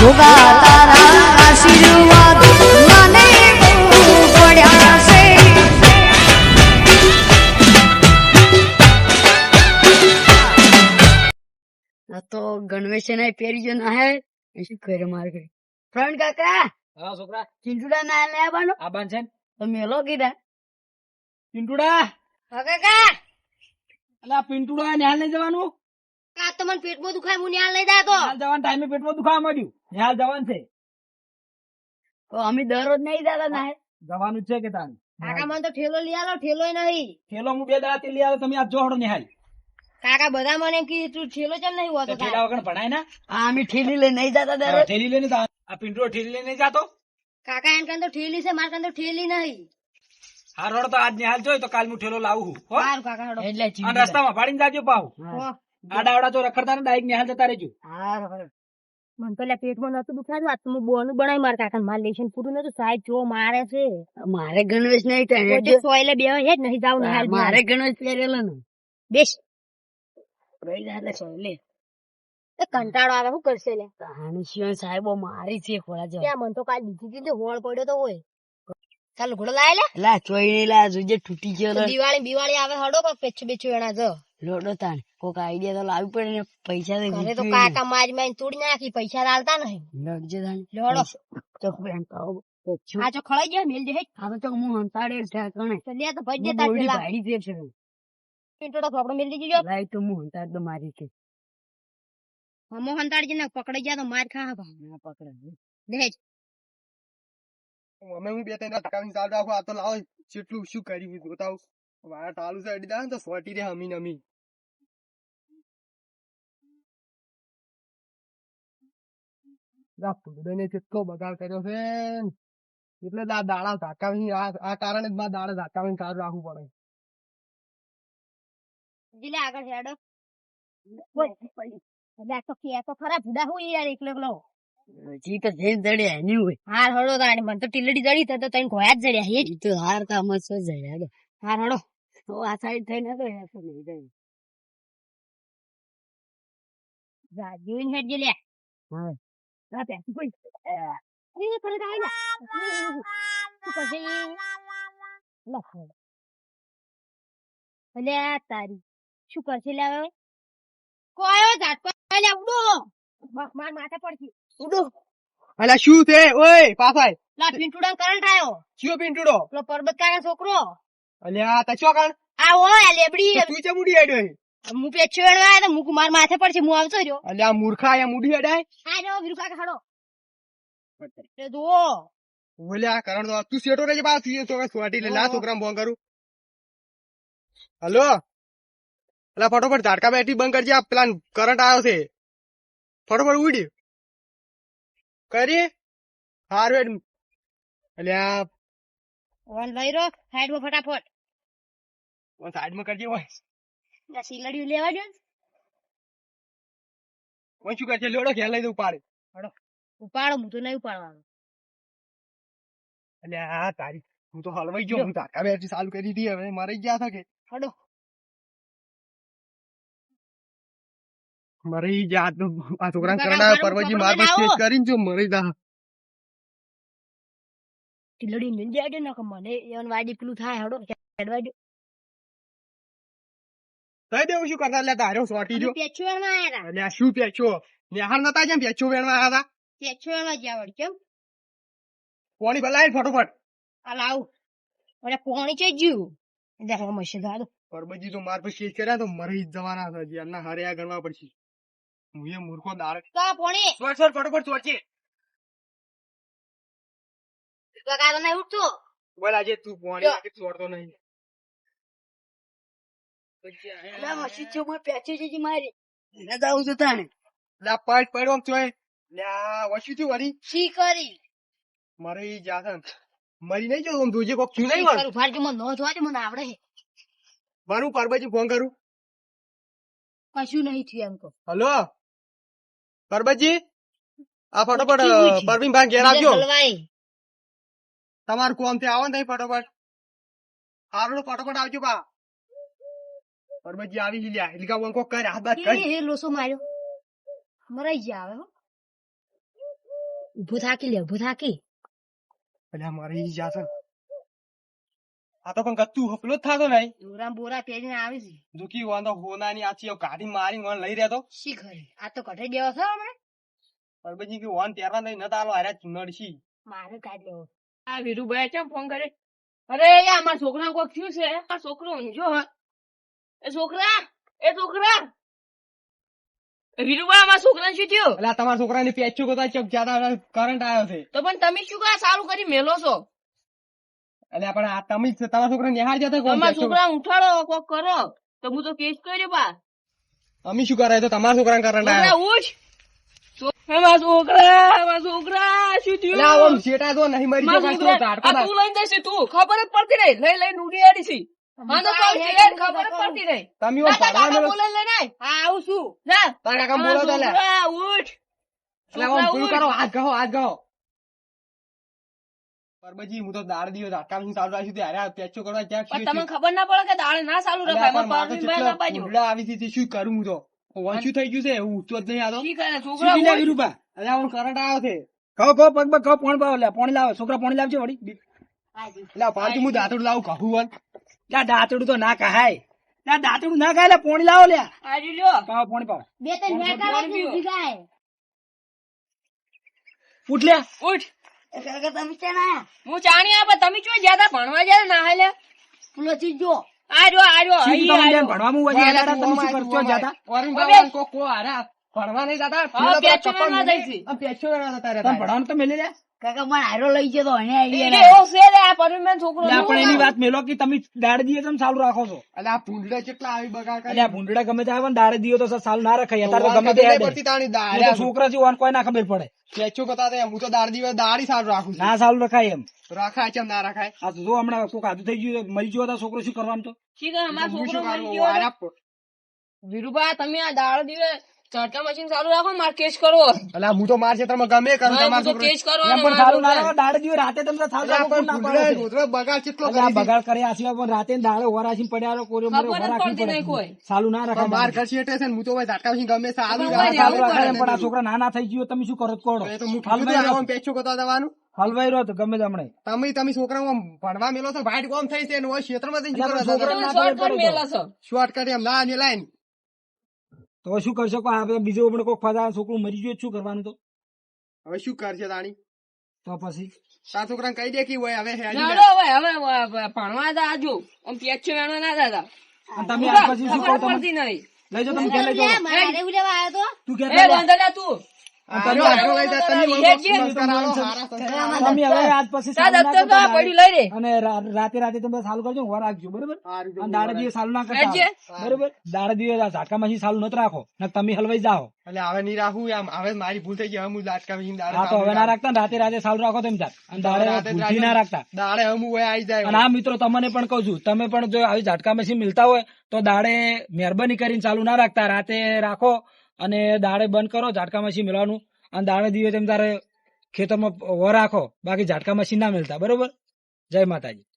ભોગા તારા આશીર્વાદ મને પડ્યા છે આ તો ગણવેશ ને પહેરી જો ના હે શું કરે મારે ઘરે? ફ્રન્ટ કાકા હા છોકરા. ચિંટુડા ના લે આબાનો આબાન છે તો મેલો કીધા. પિન્ટુડા કાકા. અલા પિન્ટુડા ન્યાલ લઈ જવાનું? કા તમને પેટમાં દુખાય હું ન્યાલ લઈ જાતો ન્યાલ જવાન ટાઈમે પેટમાં દુખાવા માંડ્યું. ન્યાલ જવાન છે. તો અમે દરરોજ નહીં જતા ના જવાનું છે કે તાન કાકા મને તો ઠેલો લઈ આલો ઠેલો નહીં. ઠેલો હું બે દાડા લઈ આવ્યો તમે આ જોડો નિહાલ કાકા બધા મને એમ કીધું તું ઠેલો કેમ નહીં હોતો ઠેલા વગર ભણાય ના? હા અમે ઠેલી લઈ નહીં જતા દરરોજ. ઠેલી લઈને જા. આ પિંડરો ઠેલી લઈને જાતો? કાકા એમ કાન તો ઠેલી છે મારે કાન તો ઠેલી નહીં. હાર રોડ તો આજ નિહાલ જોઈ તો કાલ હું ઠેલો લાવું હું હો. કાકા એટલે રસ્તામાં પાડીને જાજો પાવ હો. આડા તો રખડતા ને ડાયરેક્ટ નિહાલ જતા રહેજો. મને તો લ્યા પેટમાં નતું દુખાતું. આજ તો હું બોનું બનાવી માર કાકા માર લેશન પૂરું નતું સાહેબ જો મારે છે. મારે ગણવેશ નહીં તને સોયલે બે હે જ નહીં જાવ ને મારે ગણવેશ પહેરેલો ને. બેસ. રહી જાય સોલે એ કંટાળો આવે શું કરશે લે? કહાની સિવાય સાહેબો મારી છે ખોળા જવા ત્યાં મને તો કાલ બીજી દીધી હોળ પડ્યો તો હોય. ચાલ ઘોડો લાય લે. લા ચોઈ લા જોજે તૂટી ગયો દિવાળી બિવાળી આવે હડો પણ પેછું બેચું એના જો. લોડો તાણ. કોક આઈડિયા તો લાવવી પડે ને પૈસા તો ઘરે તો ગુચવી કાકા મારી મારી તોડી નાખી પૈસા આલતા નહીં. લડજે તાણ. લોડો. ચોક બેન પાવ પેચ્યું. આ જો ખળાઈ ગયો મેલ દે હે. આ તો ચોક હું હંતાડે ઠેકાણે તો લે તો ભજ હું દેતા દોરડી પેલા. ભાડી દે છે. પિંટોડો થોપડો મેલ દીજો જો. લાય તો હું હંતાડ તો મારી છે હમો હંતાડી ને પકડાઈ ગયા તો માર ખા. ભા ના પકડે દેજ અમે હું બે ત્રણ ટકાની ચાલુ રાખો આ તો લાવો જેટલું શું કર્યું બતાવ. વાયા ચાલુ છે અડી દા ને તો સોટી રે હમી નમી ફૂલડે કેટલો બગાડ કર્યો છે. એટલે આ દાડા ઝાકાવી આ આ કારણે જ મારા દાડા ઝાકાવીને સારું રાખવું પડે. જીલે આગળ હેડો. આ તો કે તો ખરા ભૂડા હું યાર એકલો તો જઈને જડે એની હોય. હાર હળો તાણી મને તો ટીલડી જડી તો તને ઘોયા જ જડ્યા હે. તો હાર કામ જ સો જાય હાર હળો. તો આ સાઈડ થઈને તો તો નહીં જાય જા જોઈને હેડ જે લે હા. જા પેસી કોઈ અરે કરે તો આઈ તું કરશે લખો અલે આ તારી શું કરશે લે હવે કોયો ઝાટકો લે ઉડો માર માર માથા પડતી ઉડો અલા શું છે ઓય પાછાય લા પિંટુડા કરંટ આયો શું પિંટુડો પેલો પરબત કાકા છોકરો અલ્યા તા શું કાણ આ ઓય લેબડી તું ચમ ઉડી હેડ્યો હે? એનો આયો તો મુક માર માથે પડશે હું આવતો રહ્યો. અલ્યા મૂર્ખા અહીંયા મુડી અડાય હા જો વીરુ કાકા ખડો એ જુઓ. બોલ્યા કરણ તો તું સેટો રહેજે બા તું તો સોટી લે લા છોકરા ફોન કરું. હલો. અલા ફટોફટ ઝાડકા બેઠી બંધ કરજે આ પ્લાન કરંટ આવ્યો છે. ફટોફટ ઉડી કરી? હારવેડ અલ્યા ઓન લઈ રો સાઈડમાં ફટાફટ. સાઈડમાં કરજે ઓય. આ સિલડીઓ લેવા જો કોઈ શું કરશે? લોડો ઘેર લઈ દઉં પાડે ઉપાડો હું તો નહીં ઉપાડવાનો. અલ્યા આ તારી હું તો હલવાઈ ગયો હું ઝાડકા બેઠી ચાલુ કરી હતી હવે મારે ગયા થકે હડો. મરી જા તો આ છોકરા કરડા પરવજી માર પર ચેક કરીને જો મરી જા. તિલડી મિલ જાય ન કે મને એવન વાડી પેલું થાય હડો હેડવા થઈ દેવું શું કરતા? એટલે તારો સોટી જો. પેચ્યો એમાં આયા અને શું પેચો? નિહાળ નતા જેમ પેચો વેણવા આવ્યા હતા પેચો વેણવા જ આવડ કેમ? પોણી ભલાય ફટોફટ. આ લાવ. અરે પોણી છે જ્યું. દેખો મશે દાદો પરબજી તો માર પર સ્ટેજ કર્યા તો મરી જવાના હતા જી અન્ના હરે આ ગણવા પડશે. હું એ મૂર્ખો દાર. કા પોણી. સોર સોર ફટોફટ સોચે. કાકા તને ઉઠતો. બોલ આજે તું પોણી જો. સોડતો નહીં. અલા મશીદ છો મોય પેચી જીજી મારી. તો લા પાટ શી કરી? જો જોજે કોક મને નો જોવા મને આવડે. પરબાજી ફોન કરું. કશું નહીં થયું એમ કહો. હલો? પરબાજી? આ ફટોફટ પરવીન ભાઈ ઘેર આવજો. તમારું કોમથી આવો ને ફટોફટ. હારું ફટોફટ આવજો બા. પરબજી આવી હિલ્યા એટલે વંકો કર આ બાત કર. એ લોસો માર્યો. મરાઈ ગયા હવે હો. ઊભો થાકી લે ઊભો થાકી. આ મારી ઈ જાત છે. આ તો પણ તું હપલો જ થાતો નહીં. દોરા બોરા પહેરીને આવી છે. દુખી વાંધો હોનાની આચી ગાડી મારી મને લઈ રહ્યો તો શી ખરે આ તો કઢે ગયો છે હમણે. પરબજી કે વાન તેરવા નહીં નતા આલો હારે ચુનડશી. મારે કાઢ લેવો. આ વીરુભાઈ કેમ ફોન કરે? અરે યાર મારા છોકરા કોક થયું છે. આ છોકરો ઊંઝો હ. એ છોકરા એ છોકરા. વીરુભાઈ છોકરા શું થયું? એટલે તમારા છોકરાની પેચો કોતા ચોક જ્યાદા કરંટ આવ્યો છે. તો પણ તમે શું કા સારું કરી મેલો છો? એટલે પણ આ તમે તમારા છોકરા નિહાળ જતા તમારા છોકરા ઉઠાડો કોક કરો. તો હું તો કેસ કર્યો બા. અમે શું કરાય તો તમારા છોકરાને કરંટ આવ્યો. ઉઠ. મારા છોકરા મારા છોકરા શું થયું? આમ શેટા તો નહીં મરી કાંઈ તો આ ઝાટકો તું લઈને જશે તું ખબર જ પડતી નહીં. લઈ લઈને ઉડી આડી છે તો ખબર પડતી નહીં તમે જા, ઓમ જા, કાકા ભણવાનો બોલે લઈને આય. હા આવું છું. જા તારા કાકા બોલો તો લે. ઉઠ. એટલે આમ છોકરા કરો હાથ ગહો હાથ ગહો પરબજી હું તો દાડ દિવસ ઝાટકા પછી ચાલુ રાખ્યું ત્યારે પેચો કરવા જ્યાં પણ તમને ખબર ના પડે કે દાળ ના ચાલુ રખાય. તો ના આવી હતી શું કરું હું તો? વાંચ્યું થઈ ગયું છે હું ઉઠતો જ નહીં આતો ઠીક છે છોકરા. અલ્યા હું કરંટ આવ્યો છે. કહો કહો પગ પગ કહો પોણ પાવ લે પોણી લાવો. છોકરા પોણી લાવજો વળી. એટલે આ હું દાંતડું લાવું કહું ત્યાં દાંતડું તો ના કહાય. ત્યાં દાંતડું ના કહાય લે પોણી લાવો લે આજુ લ્યો. પાવ પોણી પાવ. બે મેકા કોણ પીવો? ઊભી ગાય ઉઠ લે. ઉઠ. તમે આયા. હું ચાણી આપે તમે ચો જ્યાદા ભણવા જાય ના હાલે? પેલો ચીજો આ જો આ જો. ભણવામાં હોય છે, એટલે તમે શું કરશો જાતા વરુણ અબે. કો કો આરા ભણવા નહીં જાતા પેચો ના મૂકી, જાય છે. આમ પેચો ના જતા રે ભણવાનું તો મેલે લે કાકા મને હારો લઈ ગયો એને એ એવો છે રે આ પરમેન છોકરો આપણે એની વાત મેલો કે તમે દાડ દીએ તમે ચાલુ રાખો છો? એટલે આ ભૂંડડા કેટલા આવી બગાડ એટલે આ ભૂંડડા ગમે તે આવે ને દાડે દીઓ તો ચાલુ ના રખાય અત્યારે તો ગમે તે પડતી તાણી હું છોકરા છે ઓન કોઈ ના ખબર પડે. હું તો દાડ દિવસ દાડી સારું રાખું ના ચાલુ રખાય એમ. રાખાય છે ના રાખાય. આ તો હમણાં કોઈ આદુ થઈ ગયું તો મરી ગયો છોકરો શું કરવાનું તો? ઠીક છે છોકરો મરી ગયો હારા તો. પ- વીરુભા તમે આ દાળ દિવસ ચડતા મશીન ચાલુ રાખો મારે કેસ કરવો એટલે હું તો માર ક્ષેત્રમાં ગમે કરું હા, તો છોકરો. કેસ કરવાનો એમ પણ સારું ના રાખો દાડે દિવસ રાતે તમને થાલ રાખો ના પડે પાડો બગાડ કેટલો એટલે આ કરી બગાડ કરે સિવાય પણ રાતે દાડે ઓરાશી પડ્યા રો કોરો મોરે નહીં પડે કોઈ. ચાલુ ના રાખો માર દાડે. ઘર છે હું તો ભાઈ ઝાટકા મશીન ગમે રાખે. ચાલુ એમ પણ આ છોકરા નાના થઈ ગયો તમે શું કરો એ તો હું હલવાઈ તું. પેચો કતા જવાનું. હલવાઈ રહ્યો તો ગમે તમને તમે તમે છોકરા આમ ભણવા મેલો તો ભાઈટ કોમ થઈ છે ને ઓય ક્ષેત્રમાં જઈને એટલે પડે શોર્ટકટ મેલા છો. શોર્ટકટ એમ ના ને લાઈન. તો શું કરી શકો આ બધા બીજો પણ કોઈ ફાદા છોકરું મરી ગયું શું કરવાનું તો? હવે શું કરશે તાણી? તો પછી? સા છોકરા કહી દે કે હોય હવે. હવે હવે હવે ભણવા તા આજો આમ પેચો વેણવા ના દાદા તમે પછી શું કરો તમે? પડતી નહીં. લઈ જાઓ તમે લઈ જાઓ. તો. તું કે. તું. રાતે રાતે તમે કરજો વાર રાખજો બરોબર? દાડે દિવસ ના કરતા બરોબર? દાડે દિવસ ઝાટકા નથી રાખો તમે હલવાઈ જાઓ. એટલે હવે નહીં રાખું હવે મારી ભૂલ થઈ ગઈ હવે હું લાટકા વિહીન તો હવે ના રાખતા રાતે રાતે સારું રાખો તેમ જાત અને દાડે ભૂલથી ના રાખતા. દાડે હવે હું ઓય જાય અને આ મિત્રો તમને પણ કહું છું તમે પણ જો આવી ઝાટકા મશીન મિલતા હોય તો દાડે મહેરબાની કરીને ચાલુ ના રાખતા. રાતે રાખો અને દાડે બંધ કરો, ઝાટકા મશીન મેળવાનું અને દાડે દિવસે તેમ તારે ખેતરમાં વ રાખો, બાકી ઝાટકા મશીન ના મેળતા બરોબર? જય માતાજી.